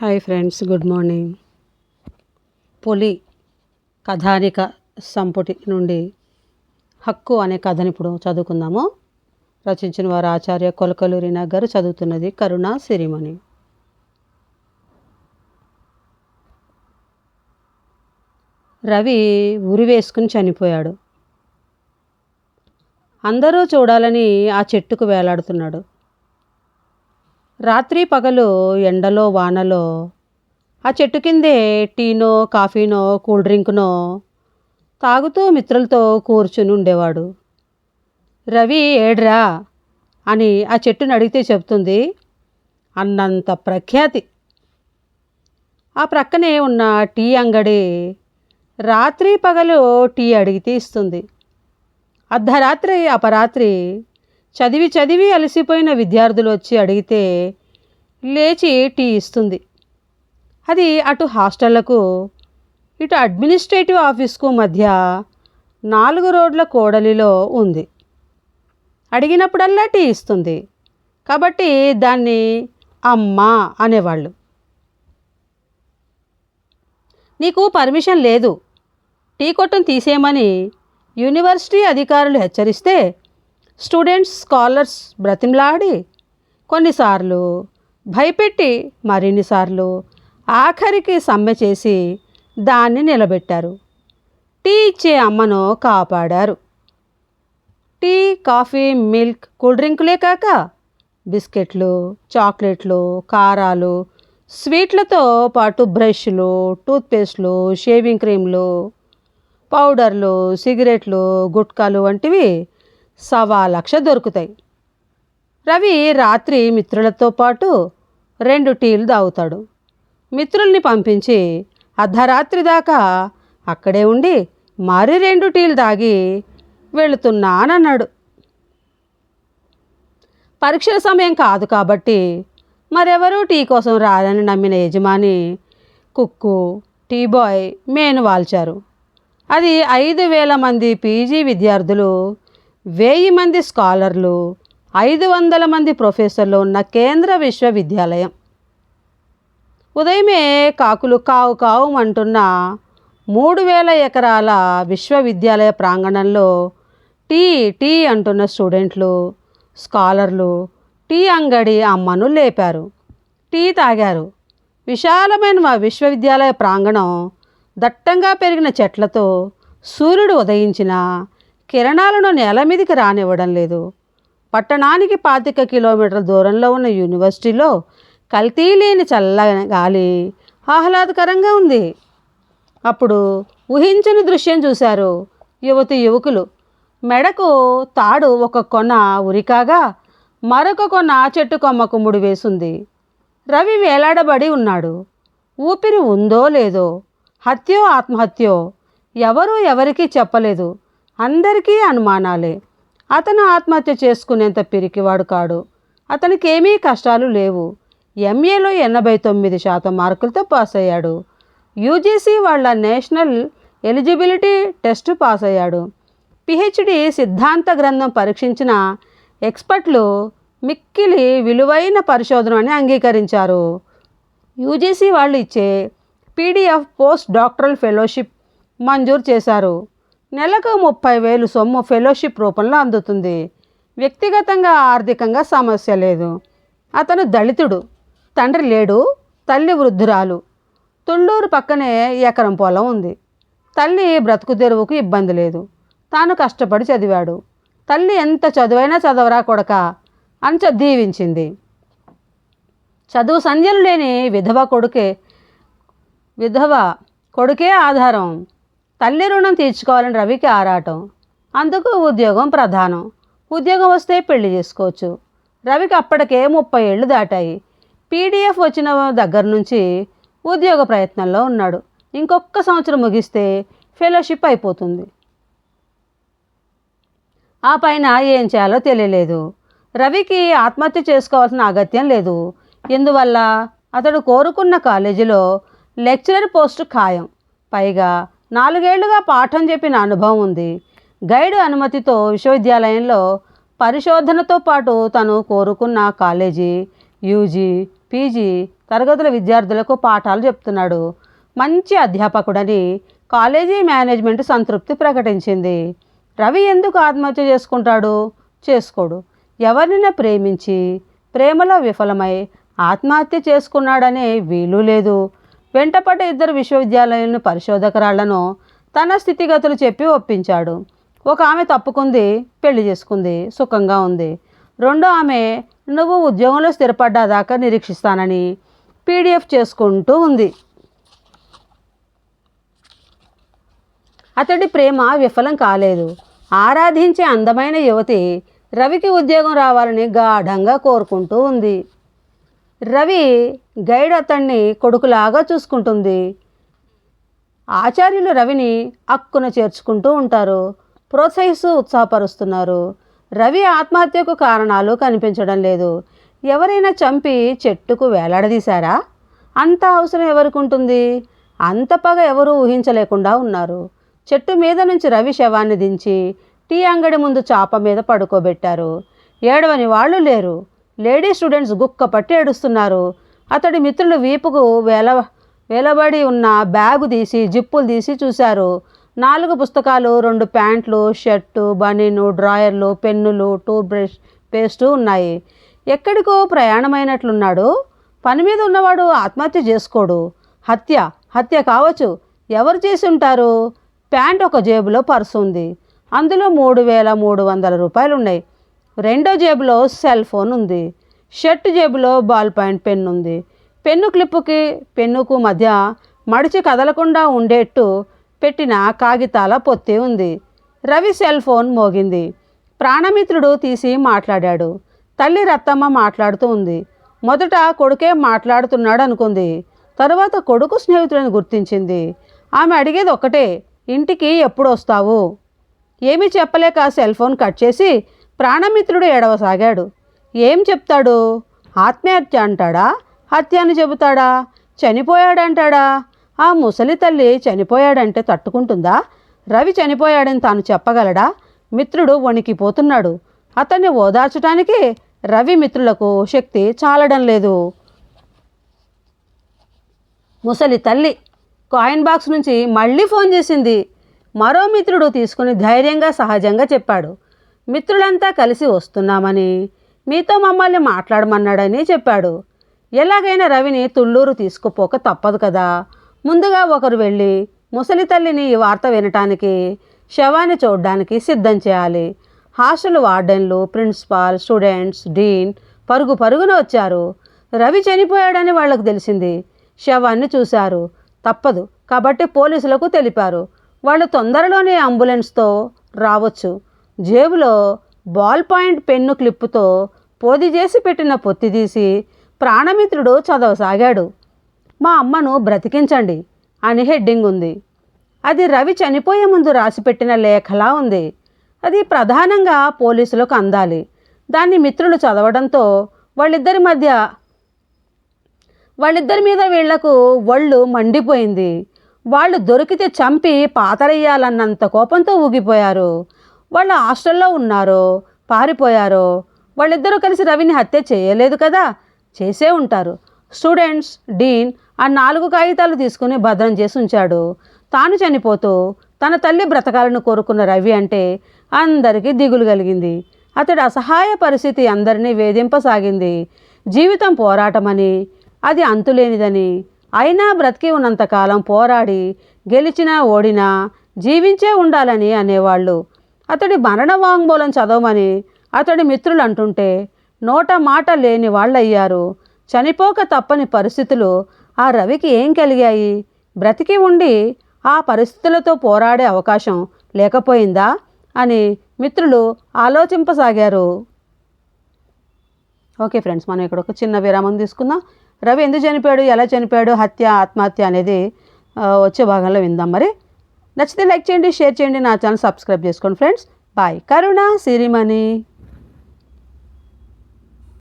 Hi friends good morning. పులి కథానిక సంపుటి నుండి హక్కు అనే కథని ఇప్పుడు చదువుకుందాము. రచించిన వారు ఆచార్య కొలకలూరి గారు చదువుతున్నది కరుణ సిరిమణి. రవి ఉరి వేసుకుని చనిపోయాడు. అందరూ చూడాలని ఆ చెట్టుకు వేలాడుతున్నాడు. రాత్రి పగలు ఎండలో వానలో ఆ చెట్టు కిందే టీనో కాఫీనో కూల్ డ్రింక్నో తాగుతూ మిత్రులతో కూర్చుని ఉండేవాడు. రవి ఏడ్రా? అని ఆ చెట్టుని అడిగితే చెప్తుంది అన్నంత ప్రఖ్యాతి. ఆ ప్రక్కనే ఉన్న టీ అంగడి రాత్రి పగలు టీ అడిగితే ఇస్తుంది అర్ధరాత్రి అపరాత్రి చదివి చదివి అలసిపోయిన విద్యార్థులు వచ్చి అడిగితే లేచి టీ ఇస్తుంది. అది అటు హాస్టళ్ళకు ఇటు అడ్మినిస్ట్రేటివ్ ఆఫీస్కు మధ్య నాలుగు రోడ్ల కోడలిలో ఉంది. అడిగినప్పుడల్లా టీ ఇస్తుంది. కాబట్టి దాన్ని అమ్మ అనేవాళ్ళు. నీకు పర్మిషన్ లేదు. టీ కొట్టం తీసేయమని యూనివర్సిటీ అధికారులు హెచ్చరిస్తే స్టూడెంట్స్ స్కాలర్స్ బ్రతిమలాడి కొన్నిసార్లు భయపెట్టి మరిన్నిసార్లు ఆఖరికి సమ్మె చేసి దాన్ని నిలబెట్టారు. టీ ఇచ్చే అమ్మను కాపాడారు. టీ కాఫీ మిల్క్ కూల్ డ్రింకులే కాక బిస్కెట్లు చాక్లెట్లు కారాలు స్వీట్లతో పాటు బ్రష్లు టూత్పేస్ట్లు షేవింగ్ క్రీమ్లు పౌడర్లు సిగరెట్లు గుట్కాలు వంటివి సవా లక్ష దొరుకుతాయి. రవి రాత్రి మిత్రులతో పాటు రెండు టీలు తాగుతాడు. మిత్రుల్ని పంపించి అర్ధరాత్రి దాకా అక్కడే ఉండి మరి రెండు టీలు తాగి వెళుతున్నానన్నాడు. పరీక్షల సమయం కాదు కాబట్టి మరెవరూ టీ కోసం రారని నమ్మిన యజమాని కుక్కు టీ బాయ్ మేను వాల్చారు. అది ఐదు వేల మంది పీజీ విద్యార్థులు వెయ్యి మంది స్కాలర్లు ఐదు వందల మంది ప్రొఫెసర్లు ఉన్న కేంద్ర విశ్వవిద్యాలయం. ఉదయమే కాకులు కావు కావు అంటున్న మూడు వేల ఎకరాల విశ్వవిద్యాలయ ప్రాంగణంలో టీ టీ అంటున్న స్టూడెంట్లు స్కాలర్లు టీ అంగడి అమ్మను లేపారు. టీ తాగారు. విశాలమైన మా విశ్వవిద్యాలయ ప్రాంగణం దట్టంగా పెరిగిన చెట్లతో సూర్యుడు ఉదయించిన కిరణాలను నేల మీదకి రానివ్వడం లేదు. పట్టణానికి పాతిక కిలోమీటర్ల దూరంలో ఉన్న యూనివర్సిటీలో కల్తీ లేని చల్ల గాలి ఆహ్లాదకరంగా ఉంది. అప్పుడు ఊహించని దృశ్యం చూశారు యువతి యువకులు. మెడకు తాడు ఒక కొన ఉరికాగా మరొక కొన చెట్టు కొమ్మకు ముడివేసింది రవి వేలాడబడి ఉన్నాడు. ఊపిరి ఉందో లేదో హత్యో ఆత్మహత్యో ఎవరూ ఎవరికీ చెప్పలేదు. అందరికీ అనుమానాలే. అతను ఆత్మహత్య చేసుకునేంత పిరికివాడు కాడు. అతనికి ఏమీ కష్టాలు లేవు. ఎంఏలో ఎనభై తొమ్మిది శాతం మార్కులతో పాస్ అయ్యాడు యూజీసీ వాళ్ళ నేషనల్ ఎలిజిబిలిటీ టెస్ట్ పాస్ అయ్యాడు పిహెచ్డి సిద్ధాంత గ్రంథం పరీక్షించిన ఎక్స్పర్ట్లు మిక్కిలి విలువైన పరిశోధన అని అంగీకరించారు. యూజీసీ వాళ్ళు ఇచ్చే పీడిఎఫ్ పోస్ట్ డాక్టరల్ ఫెలోషిప్ మంజూరు చేశారు. నెలకు ముప్పై వేలు సొమ్ము ఫెలోషిప్ రూపంలో అందుతుంది. వ్యక్తిగతంగా ఆర్థికంగా సమస్య లేదు. అతను దళితుడు. తండ్రి లేడు. తల్లి వృద్ధురాలు. తుళ్ళూరు పక్కనే ఎకరం పొలం ఉంది. తల్లి బ్రతుకు తెరువుకు ఇబ్బంది లేదు. తాను కష్టపడి చదివాడు. తల్లి ఎంత చదువైనా చదవరా కొడక అని దీవించింది. చదువు సంధ్యలు లేని విధవ కొడుకే విధవ కొడుకే ఆధారం. తల్లి రుణం తీర్చుకోవాలని రవికి ఆరాటం. అందుకు ఉద్యోగం ప్రధానం. ఉద్యోగం వస్తే పెళ్ళి చేసుకోవచ్చు. రవికి అప్పటికే ముప్పై ఏళ్ళు దాటాయి. పీడిఎఫ్ వచ్చిన దగ్గర నుంచి ఉద్యోగ ప్రయత్నంలో ఉన్నాడు. ఇంకొక సంవత్సరం ముగిస్తే ఫెలోషిప్ అయిపోతుంది. ఆ పైన ఏం చేయాలో తెలియలేదు. రవికి ఆత్మహత్య చేసుకోవాల్సిన అగత్యం లేదు. ఎందువల్ల? అతడు కోరుకున్న కాలేజీలో లెక్చరర్ పోస్టు ఖాయం. పైగా నాలుగేళ్ళుగా పాఠం చెప్పిన అనుభవం ఉంది. గైడ్ అనుమతితో విశ్వవిద్యాలయంలో పరిశోధనతో పాటు తను కోరుకున్న కాలేజీ యూజీ పీజీ తరగతుల విద్యార్థులకు పాఠాలు చెప్తున్నాడు. మంచి అధ్యాపకుడని కాలేజీ మేనేజ్మెంట్ సంతృప్తి ప్రకటించింది. రవి ఎందుకు ఆత్మహత్య చేసుకుంటాడు? చేసుకోడు. ఎవరినైనా ప్రేమించి ప్రేమలో విఫలమై ఆత్మహత్య చేసుకున్నాడనే వీలు లేదు. వెంటపడ్డ ఇద్దరు విశ్వవిద్యాలయాలను పరిశోధకురాళ్ళను తన స్థితిగతులు చెప్పి ఒప్పించాడు. ఒక ఆమె తప్పుకుంది పెళ్ళి చేసుకుంది సుఖంగా ఉంది. రెండో ఆమె నువ్వు ఉద్యోగంలో స్థిరపడ్డాదాకా నిరీక్షిస్తానని పీడిఎఫ్ చేసుకుంటూ ఉంది. అతడి ప్రేమ విఫలం కాలేదు. ఆరాధించే అందమైన యువతి రవికి ఉద్యోగం రావాలని గాఢంగా కోరుకుంటూ ఉంది. రవి గైడ్ అతన్ని కొడుకులాగా చూసుకుంటుంది. ఆచార్యులు రవిని అక్కున చేర్చుకుంటూ ఉంటారు. ప్రోత్సహిస్తూ ఉత్సాహపరుస్తున్నారు. రవి ఆత్మహత్యకు కారణాలు కనిపించడం లేదు. ఎవరైనా చంపి చెట్టుకు వేలాడదీశారా? అంత అవసరం ఎవరికి ఉంటుంది అంత పగ ఎవరూ ఊహించలేకుండా ఉన్నారు. చెట్టు మీద నుంచి రవి శవాన్ని దించి టీ అంగడి ముందు చాప మీద పడుకోబెట్టారు. ఏడవని వాళ్ళు లేరు. లేడీ స్టూడెంట్స్ గుక్క పట్టి ఏడుస్తున్నారు. అతడి మిత్రులు వీపుకు వేల వేలబడి ఉన్న బ్యాగు తీసి జిప్పులు తీసి చూశారు. నాలుగు పుస్తకాలు రెండు ప్యాంట్లు షర్టు బనీను డ్రాయర్లు పెన్నులు టూత్ బ్రష్ పేస్టు ఉన్నాయి. ఎక్కడికో ప్రయాణమైనట్లున్నాడు. పని మీద ఉన్నవాడు ఆత్మహత్య చేసుకోడు. హత్య హత్య కావచ్చు. ఎవరు చేసి ఉంటారు ప్యాంట్ ఒక జేబులో పర్సు ఉంది అందులో మూడు వేల మూడు వందల రూపాయలు ఉన్నాయి రెండో జేబులో సెల్ ఫోన్ ఉంది. షర్ట్ జేబులో బాల్ పాయింట్ పెన్ ఉంది. పెన్ను క్లిప్పుకి పెన్నుకు మధ్య మడిచి కదలకుండా ఉండేట్టు పెట్టిన కాగితాల పొత్తి ఉంది. రవి సెల్ ఫోన్ మోగింది. ప్రాణమిత్రుడు తీసి మాట్లాడాడు. తల్లి రత్తమ్మ మాట్లాడుతూ ఉంది. మొదట కొడుకే మాట్లాడుతున్నాడు అనుకుంది. తరువాత కొడుకు స్నేహితులను గుర్తించింది. ఆమె అడిగేది ఒక్కటే ఇంటికి ఎప్పుడు వస్తావు? ఏమీ చెప్పలేక సెల్ ఫోన్ కట్ చేసి ప్రాణమిత్రుడు ఏడవసాగాడు. ఏం చెప్తాడు? ఆత్మహత్య అంటాడా? హత్య అని చెబుతాడా? చనిపోయాడంటాడా? ఆ ముసలి తల్లి చనిపోయాడంటే తట్టుకుంటుందా? రవి చనిపోయాడని తాను చెప్పగలడా? మిత్రుడు వణికిపోతున్నాడు. అతన్ని ఓదార్చడానికి రవి మిత్రులకు శక్తి చాలడం లేదు. ముసలి తల్లి కాయిన్ బాక్స్ నుంచి మళ్ళీ ఫోన్ చేసింది. మరో మిత్రుడు తీసుకుని ధైర్యంగా సహజంగా చెప్పాడు. మిత్రులంతా కలిసి వస్తున్నామని మీతో మమ్మల్ని మాట్లాడమన్నాడని చెప్పాడు. ఎలాగైనా రవిని తుళ్ళూరు తీసుకుపోక తప్పదు కదా. ముందుగా ఒకరు వెళ్ళి ముసలి తల్లిని ఈ వార్త వినటానికి శవాన్ని చూడడానికి సిద్ధం చేయాలి. హాస్టల్ వార్డెన్లు ప్రిన్సిపాల్ స్టూడెంట్స్ డీన్ పరుగు పరుగున వచ్చారు. రవి చనిపోయాడని వాళ్ళకు తెలిసింది. శవాన్ని చూశారు. తప్పదు. కాబట్టి పోలీసులకు తెలిపారు. వాళ్ళు తొందరలోనే అంబులెన్స్తో రావచ్చు. జేబులో బాల్ పాయింట్ పెన్ను క్లిప్పుతో పోది చేసి పెట్టిన పొత్తి తీసి ప్రాణమిత్రుడు చదవసాగాడు. మా అమ్మను బ్రతికించండి అని హెడ్డింగ్ ఉంది. అది రవి చనిపోయే ముందు రాసిపెట్టిన లేఖలా ఉంది. అది ప్రధానంగా పోలీసులకు అందాలి. దాన్ని మిత్రులు చదవడంతో వాళ్ళిద్దరి మధ్య వాళ్ళిద్దరి మీద వీళ్ళకు ఒళ్ళు మండిపోయింది. వాళ్ళు దొరికితే చంపి పాతరయ్యాలన్నంత కోపంతో ఊగిపోయారు. వాళ్ళు హాస్టల్లో ఉన్నారో పారిపోయారో వాళ్ళిద్దరూ కలిసి రవిని హత్య చేయలేదు కదా? చేసే ఉంటారు. స్టూడెంట్స్ డీన్ ఆ నాలుగు కాగితాలు తీసుకుని భద్రం చేసి ఉంచాడు. తాను చనిపోతూ తన తల్లి బ్రతకాలను కోరుకున్న రవి అంటే అందరికీ దిగులు కలిగింది. అతడి అసహాయ పరిస్థితి అందరినీ వేధింపసాగింది. జీవితం పోరాటమని అది అంతులేనిదని అయినా బ్రతికి ఉన్నంతకాలం పోరాడి గెలిచినా ఓడినా జీవించే ఉండాలని అనేవాళ్ళు. అతడి మరణ వాంగ్మూలం చదవమని అతడి మిత్రులు అంటుంటే నోట మాట లేని వాళ్ళయ్యారు. చనిపోక తప్పని పరిస్థితులు ఆ రవికి ఏం కలిగాయి? బ్రతికి ఉండి ఆ పరిస్థితులతో పోరాడే అవకాశం లేకపోయిందా? అని మిత్రులు ఆలోచింపసాగారు. ఓకే ఫ్రెండ్స్ మనం ఇక్కడ ఒక చిన్న విరామం తీసుకుందాం. రవి ఎందుకు చనిపోయాడు? ఎలా చనిపోయాడు? హత్య ఆత్మహత్య అనేది వచ్చే భాగంలో విందాం మరి. నచ్చితే లైక్ చేయండి షేర్ చేయండి నా ఛానల్ సబ్స్క్రైబ్ చేసుకోండి ఫ్రెండ్స్. బాయ్. కరుణ సిరిమణి.